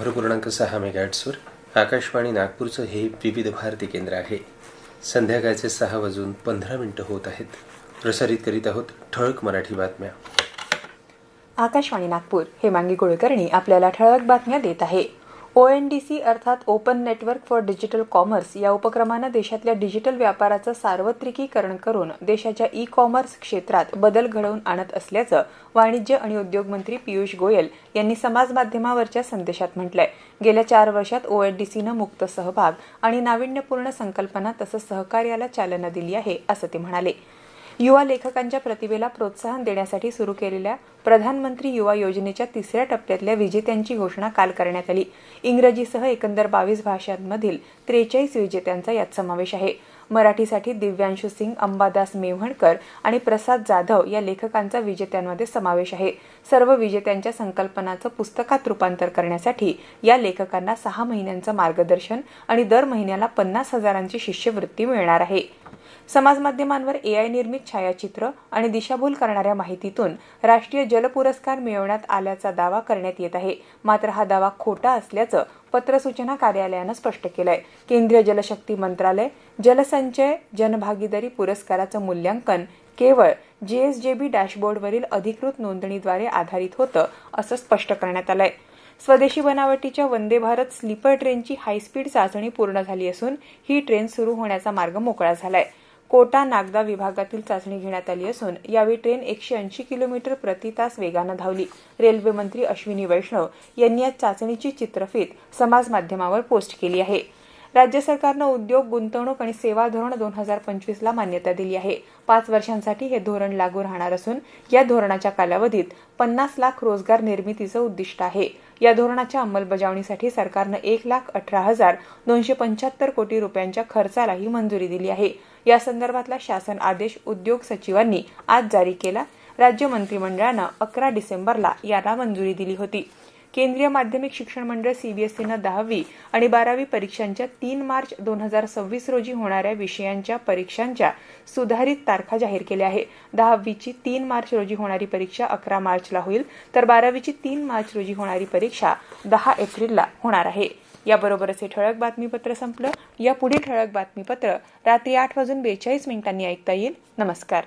भरपूर्णांक सहा मेगाट्सवर आकाशवाणी नागपूरचं हे विविध भारती केंद्र आहे. संध्याकाळचे सहा वाजून पंधरा मिनिटं होत आहेत. प्रसारित करीत आहोत ठळक मराठी बातम्या. आकाशवाणी नागपूर हे मांगी कुळकर्णी आपल्याला ठळक बातम्या देत आहे. ओ एन डी सी अर्थात open network for digital commerce या उपक्रमानं देशातल्या डिजिटल व्यापाराचं सार्वत्रिकीकरण करून देशाच्या ई कॉमर्स क्षेत्रात बदल घडवून आणत असल्याचं वाणिज्य आणि उद्योग मंत्री पियुष गोयल यांनी समाज माध्यमावरच्या संदेशात म्हटलंय. गेल्या चार वर्षात ओ एन डी सीनं मुक्त सहभाग आणि नाविन्यपूर्ण संकल्पना तसंच सहकार्याला चालना दिली आहे असं ते म्हणाले. युवा लेखकांच्या प्रतिभेला प्रोत्साहन देण्यासाठी सुरू केलेल्या प्रधानमंत्री युवा योजनेच्या तिसऱ्या टप्प्यातल्या विजेत्यांची घोषणा काल करण्यात आली. इंग्रजीसह एकंदर बावीस भाषांमधील त्रेचाळीस विजेत्यांचा यात समावेश आहे. मराठीसाठी दिव्यांशू सिंग अंबादास मेव्हणकर आणि प्रसाद जाधव या लेखकांचा विजेत्यांमध्ये समावेश आहे. सर्व विजेत्यांच्या संकल्पनाचं पुस्तकात रूपांतर करण्यासाठी या लेखकांना सहा महिन्यांचं मार्गदर्शन आणि दर महिन्याला पन्नास हजारांची शिष्यवृत्ती मिळणार आहे. समाज माध्यमांवर एआय निर्मित छायाचित्र आणि दिशाभूल करणाऱ्या माहितीतून राष्ट्रीय जल पुरस्कार मिळवण्यात आल्याचा दावा करण्यात येत आहे. मात्र हा दावा खोटा असल्याचं पत्र सूचना कार्यालयानं स्पष्ट केलंय. केंद्रीय जलशक्ती मंत्रालय जलसंचय जनभागीदारी पुरस्काराचं मूल्यांकन केवळ जीएसजेबी डॅशबोर्डवरील अधिकृत नोंदणीद्वारे आधारित होतं असं स्पष्ट करण्यात आलंय. स्वदेशी बनावटीच्या वंदे भारत स्लीपर ट्रेनची हायस्पीड चाचणी पूर्ण झाली असून ही ट्रेन सुरू होण्याचा मार्ग मोकळा झालाय. कोटा नागदा विभागातील चाचणी घेण्यात आली असून यावेळी ट्रेन एकशे ऐंशी किलोमीटर प्रति तास वेगानं धावली. रेल्वे मंत्री अश्विनी वैष्णव यांनी या चाचणीची चित्रफीत समाज माध्यमावर पोस्ट केली आहे. राज्य सरकारनं उद्योग गुंतवणूक आणि सेवा धोरण दोन हजार पंचवीसला मान्यता दिली आहे. पाच वर्षांसाठी हे धोरण लागू राहणार असून या धोरणाच्या कालावधीत पन्नास लाख रोजगार निर्मितीचं उद्दिष्ट आहे. या धोरणाच्या अंमलबजावणीसाठी सरकारनं एक लाख अठरा हजार दोनशे पंच्याहत्तर कोटी रुपयांच्या खर्चालाही मंजुरी दिली आहे. या संदर्भातला शासन आदेश उद्योग सचिवांनी आज जारी केला. राज्य मंत्रिमंडळानं अकरा डिसेंबरला याला मंजुरी दिली होती. केंद्रीय माध्यमिक शिक्षण मंडळ सीबीएसईनं दहावी आणि बारावी परीक्षांच्या तीन मार्च दोन हजार सव्वीस रोजी होणाऱ्या विषयांच्या परीक्षांच्या सुधारित तारखा जाहीर केल्या आहे. दहावीची तीन मार्च रोजी होणारी परीक्षा अकरा मार्चला होईल तर बारावीची तीन मार्च रोजी होणारी परीक्षा दहा एप्रिलला होणार आहे. याबरोबरच हे ठळक बातमीपत्र संपलं. या ठळक बातमीपत्र रात्री आठ वाजून बेचाळीस मिनिटांनी ऐकता येईल. नमस्कार.